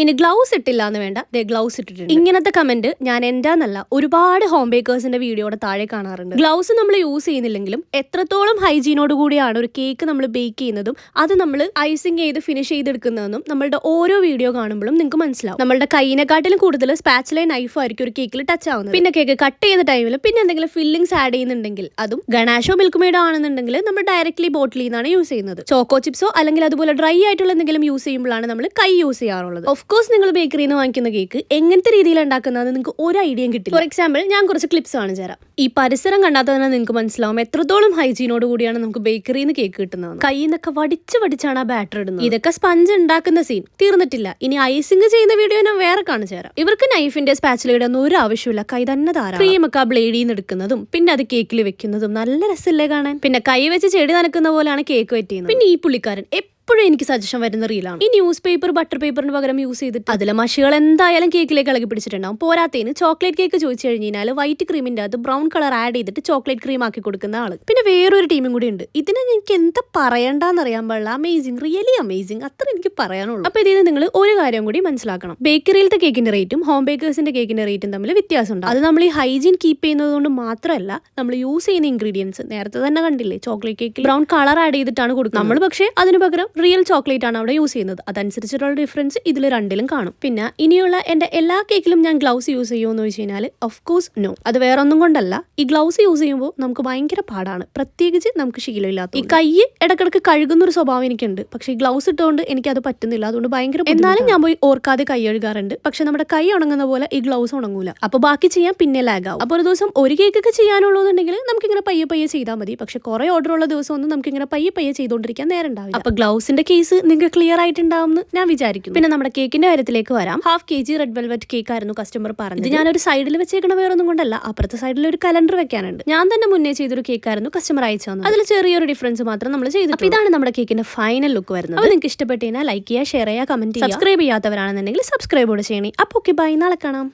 ഇനി ഗ്ലൗസ് ഇട്ടില്ല എന്ന് വേണ്ട. ദേ ഗ്ലൗസ് ഇട്ടിട്ടുണ്ട്. ഇങ്ങനത്തെ കമന്റ് ഞാൻ എന്താന്നല്ല ഒരുപാട് ഹോം ബേക്കേഴ്സിന്റെ വീഡിയോയുടെ താഴെ കാണാറുണ്ട്. ഗ്ലൗസ് നമ്മൾ യൂസ് ചെയ്യുന്നില്ലെങ്കിലും എത്രത്തോളം ഹൈജീനോട് കൂടിയാണ് ഒരു കേക്ക് നമ്മൾ ബേക്ക് ചെയ്യുന്നതും അത് നമ്മൾ ഐസിങ് ചെയ്ത് ഫിനിഷ് ചെയ്തെടുക്കുന്നതെന്നും നമ്മളുടെ ഓരോ വീഡിയോ കാണുമ്പോഴും നിങ്ങൾക്ക് മനസ്സിലാവും. നമ്മളുടെ കൈനെക്കാട്ടിലും കൂടുതൽ സ്പാച്ചിലെ നൈഫ് ആയിരിക്കും ഒരു കേക്കിൽ ടച്ച് ആവുന്നത്. പിന്നെ കേക്ക് കട്ട് ചെയ്ത ടൈമിൽ പിന്നെ എന്തെങ്കിലും ഫില്ലിങ്സ് ആഡ് ചെയ്യുന്നുണ്ടെങ്കിൽ അതും ഗണാഷോ മിൽക്ക് മെയ്ഡോ ആണെന്നുണ്ടെങ്കിൽ നമ്മൾ ഡയറക്ട്ലി ബോട്ടിൽ നിന്നാണ് യൂസ് ചെയ്യുന്നത്. ചോക്കോ ചിപ്സോ അല്ലെങ്കിൽ അതുപോലെ ഡ്രൈ ആയിട്ടുള്ള എന്തെങ്കിലും യൂസ് ചെയ്യുമ്പോഴാണ് നമ്മൾ കൈ യൂസ് ചെയ്യാറുള്ളത്. ഓഫ് കോഴ്സ് നിങ്ങൾ ബേക്കറിയിൽ നിന്ന് വാങ്ങിക്കുന്ന കേക്ക് എങ്ങനത്തെ രീതിയിൽ ഉണ്ടാക്കുന്നത് നിങ്ങൾക്ക് ഒരു ഐഡിയയും കിട്ടില്ല. ഫോർ എക്സാമ്പിൾ ഞാൻ കുറച്ച് ക്ലിപ്സ് കാണിച്ചു തരാം. ഈ പരിസരം കണ്ടാൽ തന്നെ നിങ്ങൾക്ക് മനസ്സിലാവും എത്രത്തോളം ഹൈജീനോട് കൂടിയാണ് നമുക്ക് ബേക്കറിയിൽ നിന്ന് കേക്ക് കിട്ടുന്നത്. കയ്യിൽ നിന്നൊക്കെ വടിച്ച് വടിച്ചാണ് ആ ബാറ്റർ ഇടുന്നത്. ഇതൊക്കെ സ്പഞ്ച് ഉണ്ടാക്കുന്ന സീൻ തീർന്നിട്ടില്ല. ഇനി ഐസിംഗ് ചെയ്യുന്ന വീഡിയോ ഞാൻ വേറെ കാണിച്ചു തരാം. ഇവർക്ക് നൈഫിന്റെ സ്പാച്ചിലയുടെ ഒന്നും ഒരു ആവശ്യമില്ല കൈ തന്നെ ധാരാളം. ക്രീം ഒക്കെ ആ ബ്ലേഡിൽ നിന്ന് എടുക്കുന്നതും പിന്നെ അത് കേക്കിൽ വെക്കുന്നതും നല്ല രസമല്ലേ കാണാൻ? പിന്നെ കൈ വെച്ച് ചെടി നനക്കുന്ന പോലെയാണ് കേക്ക് വെറ്റിയത് പിന്നെ ഈ പുള്ളിക്കാരൻ എപ്പോഴും എനിക്ക് സജഷൻ വരുന്ന റീലാണ് ഈ ന്യൂസ് പേപ്പർ ബട്ടർ പേപ്പറിന് പകരം യൂസ് ചെയ്തിട്ട് അതിലെ മഷികൾ എന്തായാലും കേക്കിലേക്ക് ഇളകി പിടിച്ചിട്ടുണ്ടാവും. പോരാത്തേന് ചോക്ലേറ്റ് കേക്ക് ചോദിച്ചു കഴിഞ്ഞാൽ വൈറ്റ് ക്രീമിന്റെ അത് ബ്രൗൺ കളർ ആഡ് ചെയ്തിട്ട് ചോക്ലേറ്റ് ക്രീം ആക്കി കൊടുക്കുന്ന ആൾ. പിന്നെ വേറൊരു ടീമും കൂടി ഉണ്ട്. ഇതിനെ എനിക്ക് എന്താ പറയണ്ടെന്ന് അറിയാൻ പാടില്ല. അമേസിംഗ് റിയലി അമേസിംഗ് അത്ര എനിക്ക് പറയാനുള്ളൂ. അപ്പൊ ഇതിന് നിങ്ങൾ ഒരു കാര്യം കൂടി മനസ്സിലാക്കണം. ബേക്കറിയിലത്തെ കേക്കിന്റെ റേറ്റും ഹോം ബേക്കേഴ്സിന്റെ കേക്കിന്റെ റേറ്റും തമ്മിൽ വ്യത്യാസമുണ്ട് അത് നമ്മൾ ഈ ഹൈജീൻ കീപ്പ് ചെയ്യുന്നത് കൊണ്ട് മാത്രമല്ല നമ്മൾ യൂസ് ചെയ്യുന്ന ഇൻഗ്രീഡിയൻസ് നേരത്തെ തന്നെ കണ്ടില്ലേ? ചോക്ലേറ്റ് കേക്കിൽ ബ്രൗൺ കളർ ആഡ് ചെയ്തിട്ടാണ് കൊടുക്കുന്നത്. നമ്മൾ പക്ഷേ അതിന് പകരം റിയൽ ചോക്ലേറ്റ് ആണ് അവിടെ യൂസ് ചെയ്യുന്നത്. അതനുസരിച്ചിട്ടുള്ള ഡിഫറൻസ് ഇതിൽ രണ്ടിലും കാണും. പിന്നെ ഇനിയുള്ള എന്റെ എല്ലാ കേക്കിലും ഞാൻ ഗ്ലൗസ് യൂസ് ചെയ്യുമെന്ന് വെച്ച് കഴിഞ്ഞാൽ ഓഫ് കോഴ്സ് നോ അത് വേറെ ഒന്നും കൊണ്ടല്ല. ഈ ഗ്ലൗസ് യൂസ് ചെയ്യുമ്പോൾ നമുക്ക് ഭയങ്കര പാടാണ്. പ്രത്യേകിച്ച് നമുക്ക് ശീലമില്ലാത്ത ഈ കൈ ഇടക്കിടക്ക് കഴുകുന്ന ഒരു സ്വഭാവം എനിക്കുണ്ട്. പക്ഷേ ഈ ഗ്ലൗസ് ഇട്ടുകൊണ്ട് അത് പറ്റുന്നില്ല. അതുകൊണ്ട് ഭയങ്കര എന്നാലും ഞാൻ പോയി ഓർക്കാതെ കൈ കഴുകാറുണ്ട്. പക്ഷെ നമ്മുടെ കൈ ഉണങ്ങുന്ന പോലെ ഈ ഗ്ലൗസ് ഉണങ്ങൂല. അപ്പൊ ബാക്കി ചെയ്യാൻ പിന്നെ ലാഗ് ആവും. അപ്പൊ ഒരു ദിവസം ഒരു കേക്കൊക്കെ ചെയ്യാനുള്ളതെന്നുണ്ടെങ്കിൽ നമുക്ക് ഇങ്ങനെ പയ്യെ പയ്യെ ചെയ്താൽ മതി. പക്ഷെ കുറെ ഓർഡർ ഉള്ള ദിവസം ഒന്നും നമുക്ക് ഇങ്ങനെ പയ്യെ പയ്യെ ചെയ്തുകൊണ്ടിരിക്കാൻ നേരം ഉണ്ടാവില്ല. അപ്പൊ ഗ്ലൗസിന്റെ കേസ് നിങ്ങൾക്ക് ക്ലിയർ ആയിട്ടുണ്ടാവും ഞാൻ വിചാരിക്കുന്നു. പിന്നെ നമ്മുടെ കേക്കിന്റെ കാര്യത്തിലേക്ക് വരാം. Half K G red velvet cake ആയിരുന്നു കസ്റ്റമർ പറഞ്ഞത്. ഇത് ഒരു സൈഡിൽ വെച്ചേക്കണ വേറൊന്നും കൊണ്ടല്ല അപ്പുറത്തെ സൈഡിൽ ഒരു കലണ്ടർ വെക്കാനുണ്ട്. ഞാൻ തന്നെ മുന്നേ ചെയ്തൊരു കേക്കായിരുന്നു കസ്റ്റമർ അയച്ചു തന്നത്. അതിൽ ചെറിയൊരു ഡിഫറൻസ് മാത്രം നമ്മൾ ചെയ്തു ഇതാണ് നമ്മുടെ കേക്കിന്റെ ഫൈനൽ ലുക്ക് വരുന്നത്. അപ്പോൾ നിങ്ങൾക്ക് ഇഷ്ടപ്പെട്ടാൽ ലൈക്ക് ചെയ്യുക ഷെയർ ചെയ്യുക കമന്റ് ചെയ്യുക. സബ്സ്ക്രൈബ് ചെയ്യാത്തവരാണെന്നുണ്ടെങ്കിൽ സബ്സ്ക്രൈബ് കൂടെ ചെയ്യണേ. അപ്പോൾ ഓക്കെ ബൈ നാളെ കാണാം.